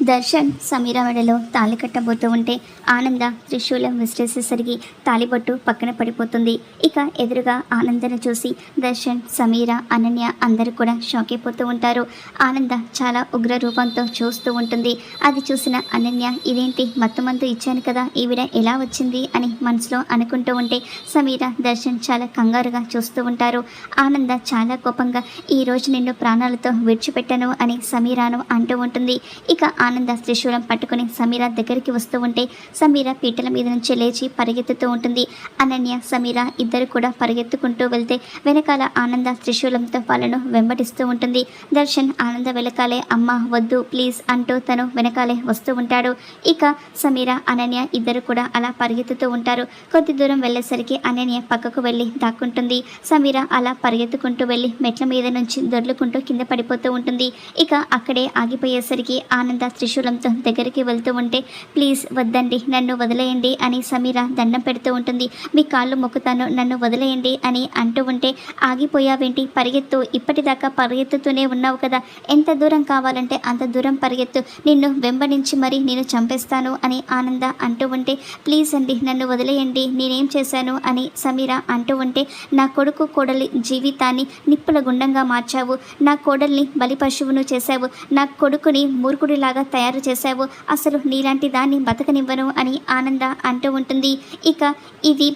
దర్శన్ సమీర మెడలో తాళి కట్టబోతూ ఉంటే ఆనంద త్రిశూలం విసిరేసేసరికి తాలిబొట్టు పక్కన పడిపోతుంది. ఇక ఎదురుగా ఆనందను చూసి దర్శన్ సమీర అనన్య అందరూ కూడా షాక్ అయిపోతూ ఉంటారు. ఆనంద చాలా ఉగ్ర రూపంతో చూస్తూ ఉంటుంది. అది చూసిన అనన్య ఇదేంటి మత్తుమందు ఇచ్చాను కదా ఈవిడ ఎలా వచ్చింది? అని మనసులో అనుకుంటూ ఉంటే సమీర దర్శన్ చాలా కంగారుగా చూస్తూ ఉంటారు. ఆనంద చాలా కోపంగా ఈ రోజు నిన్ను ప్రాణాలతో విడిచిపెట్టను అని సమీరాను అంటూ ఉంటుంది. ఇక ఆనంద త్రిశూలం పట్టుకుని సమీర దగ్గరికి వస్తూ ఉంటే సమీర పీటల మీద నుంచి లేచి పరిగెత్తుతూ ఉంటుంది. అనన్య సమీర ఇద్దరు కూడా పరిగెత్తుకుంటూ వెళ్తే వెనకాల ఆనంద త్రిశూలంతో వాళ్ళను వెంబడిస్తూ ఉంటుంది. దర్శన్ ఆనంద వెనకాలే అమ్మ వద్దు ప్లీజ్ అంటూ తను వెనకాలే వస్తూ ఉంటాడు. ఇక సమీర అనన్య ఇద్దరు కూడా అలా పరిగెత్తుతూ ఉంటారు. కొద్ది దూరం వెళ్ళేసరికి అనన్య పక్కకు వెళ్ళి దాక్కుంటుంది. సమీర అలా పరిగెత్తుకుంటూ వెళ్ళి మెట్ల మీద నుంచి దొర్లుకుంటూ కింద పడిపోతూ ఉంటుంది. ఇక అక్కడే ఆగిపోయేసరికి ఆనంద త్రిశూలంతో దగ్గరికి వెళ్తూ ఉంటే ప్లీజ్ వద్దండి నన్ను వదిలేయండి అని సమీర దండం పెడుతూ ఉంటుంది. మీ కాళ్ళు మొక్కుతాను నన్ను వదిలేయండి అని అంటూ ఉంటే ఆగిపోయావేంటి? పరిగెత్తు. ఇప్పటిదాకా పరిగెత్తుతూనే ఉన్నావు కదా. ఎంత దూరం కావాలంటే అంత దూరం పరిగెత్తు. నిన్ను వెంబడించి మరి నేను చంపేస్తాను అని ఆనంద అంటూ ఉంటే ప్లీజ్ అండి నన్ను వదిలేయండి. నేనేం చేశాను? అని సమీర అంటూ ఉంటే నా కొడుకు కోడలి జీవితాన్ని నిప్పుల గుండంగా మార్చావు. నా కోడల్ని బలి పశువును చేశావు. నా కొడుకుని మూర్ఖుడిలాగా తయారు చేశావు. అసలు నీలాంటి దాన్ని బతకనివ్వను అని ఆనంద అంటూ ఉంటుంది. ఇక ఇది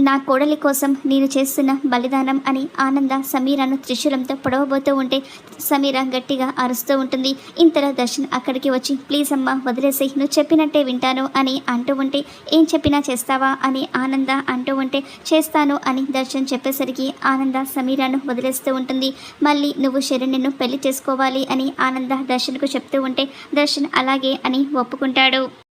నా కోడలి కోసం నేను చేస్తున్న బలిదానం అని ఆనంద సమీరాను త్రిశూలంతో పొడవబోతూ ఉంటే సమీర గట్టిగా అరుస్తూ ఉంటుంది. ఇంతలో దర్శన్ అక్కడికి వచ్చి ప్లీజ్ అమ్మ వదిలేసి నువ్వు చెప్పినట్టే వింటాను అని అంటూ ఉంటే ఏం చెప్పినా చేస్తావా? అని ఆనంద అంటూ ఉంటే చేస్తాను అని దర్శన్ చెప్పేసరికి ఆనంద సమీరాను వదిలేస్తూ ఉంటుంది. మళ్ళీ నువ్వు శరణ్యను పెళ్ళి చేసుకోవాలి అని ఆనంద దర్శన్కు చెప్తూ ఉంటే దర్శన్ అలాగే అని ఒప్పుకుంటాడు.